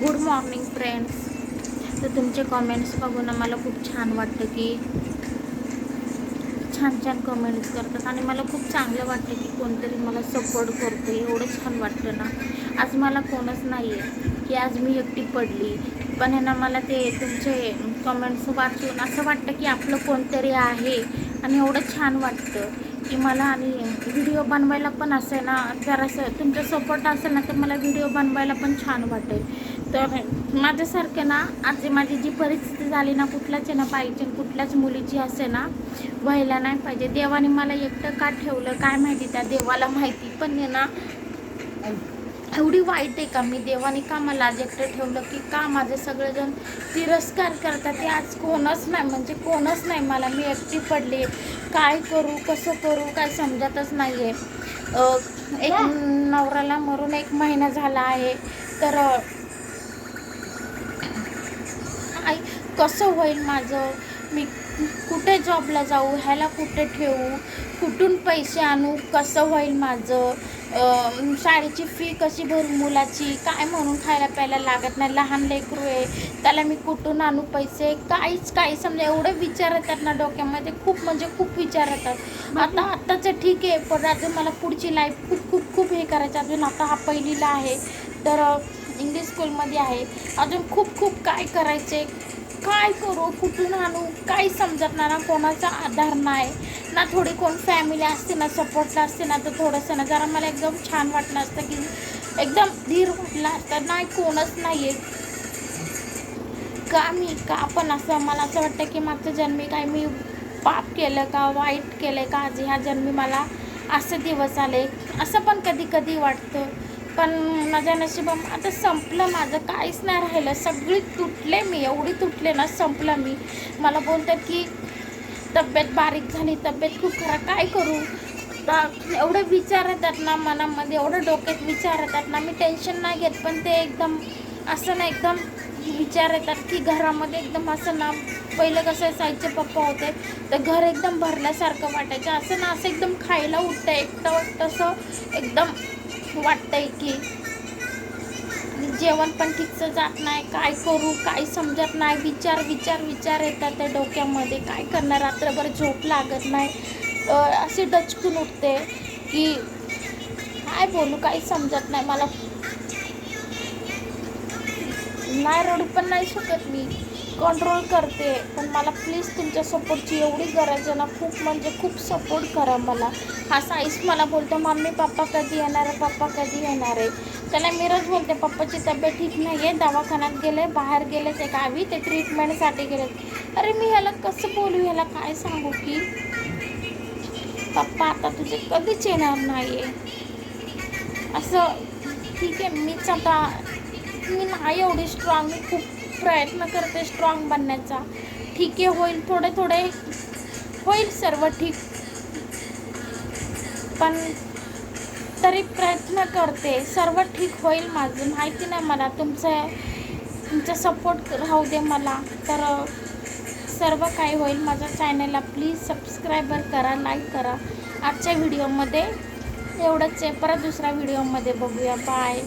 Good morning friends तर तुमचे comments बघून मला खूप छान वाटतं की छान छान कमेंट्स करतात आणि मला खूप चांगलं वाटतं की कोणतरी मला सपोर्ट करतो एवढं छान वाटतं ना. आज मला कोणच नाही आहे की आज मी एकटी पडली. पण आहे ना मला ते तुमचे कमेंट्स वाचून असं वाटतं की आपलं कोणतरी आहे. आणि एवढं छान वाटतं की मला आणि व्हिडिओ बनवायला पण असेल ना जरासं तुमचा सपोर्ट असेल ना तर मला व्हिडिओ बनवायला पण छान वाटेल. तर माझ्यासारखं ना आज माझी जी परिस्थिती झाली ना कुठल्याच आहे ना पाहिजे कुठल्याच मुलीची असे ना व्हायला नाही पाहिजे. देवाने मला एकटं का ठेवलं काय माहिती त्या देवाला माहिती. पण आहे ना एवढी वाईट आहे का? मी देवाने का मला आज एकटं ठेवलं की का माझे सगळेजण तिरस्कार करतात? ते आज कोणच नाही म्हणजे कोणच नाही मला. मी एकटी पडले काय करू कसं करू काय समजतच नाही आहे एक नवऱ्याला मरून एक महिना झाला आहे. तर आई कसं होईल माझं? मी कुठे जॉबला जाऊ? ह्याला कुठे ठेवू? कुठून पैसे आणू? कसं होईल माझं? शाळेची फी कशी भरू मुलाची? काय म्हणून खायला प्यायला लागत नाही? लहान लेकरू आहे. त्याला मी कुठून आणू पैसे? काहीच काही समजा एवढे विचार येतात ना डोक्यामध्ये. खूप म्हणजे खूप विचार येतात. आता आत्ताचं ठीक आहे. पण अजून मला पुढची लाईफ खूप खूप खूप हे करायचं अजून आता हा पहिलीला आहे. तर इंग्लिश स्कूलमध्ये आहे. अजून खूप खूप काय करायचे? काय करू? कुठून आणू? काही समजत नाही ना कोणाचा आधार नाही. ना थोडी कोण फॅमिली असते ना सपोर्टला असते ना तर थोडंसं ना. जरा मला एकदम छान वाटलं असतं की एकदम धीर वाटलं असतं. नाही कोणच नाही आहे का मी? का पण असं? मला असं वाटतं की मागच्या जन्मी काय मी पाप केलं का वाईट केलं का? आज ह्या जन्मी मला असे दिवस आले. असं पण कधी कधी वाटतं. पण माझ्या नशिबा आता संपलं माझं. काहीच नाही राहिलं. सगळी तुटले मी. एवढी तुटले ना संपलं मी. मला बोलतात की तब्येत बारीक झाली. तब्येत खूप खराब. काय करू? एवढे विचार येतात ना मनामध्ये. एवढं डोक्यात विचार येतात ना. मी टेन्शन नाही घेत. पण ते एकदम असं ना एकदम विचार येतात की घरामध्ये एकदम असं ना पहिलं कसं असायचे पप्पा होते तर घर एकदम भरल्यासारखं वाटायचं. असं ना असं एकदम खायला उठतं. एकटं वाटतं असं एकदम वाटतंय की जेवण पण ठीकचं जात नाही काय करू काय समजत नाही. विचार विचार विचार येतात त्या डोक्यामध्ये. काय करणार? रात्रभर झोप लागत नाही. असे डचकून उठते की काय बोलू काही समजत नाही मला. नाही रडू पण नाही शकत मी. कंट्रोल करते. पण मला प्लीज तुमच्या सपोर्टची एवढी गरज आहे ना खूप म्हणजे खूप सपोर्ट करा मला. हा साईस मला बोलतो मम्मी पप्पा कधी येणार आहे? पप्पा कधी येणार आहे? त्याला मी बोलते पप्पाची तब्येत ठीक नाही आहे दवाखान्यात गेले बाहेर गेले ते गावी ते ट्रीटमेंटसाठी गेले. अरे मी ह्याला कसं बोलू? ह्याला काय सांगू की? पप्पा आता तुझे कधीच येणार नाही आहे असं ठीक आहे मीच आता मी नाही एवढी स्ट्रॉंग मी खूप प्रयत्न करते स्ट्रॉंग बनण्याचा. ठीक आहे होईल थोडे थोडे. होईल सर्व ठीक. पण तरी प्रयत्न करते. सर्व ठीक होईल माझं. माहिती नाही मला. तुमचं तुमचा सपोर्ट राहू दे मला. तर सर्व काही होईल माझ्या चॅनलला प्लीज सबस्क्रायबर करा लाईक करा. आजच्या व्हिडिओमध्ये एवढंच आहे. परत दुसऱ्या व्हिडिओमध्ये बघूया. बाय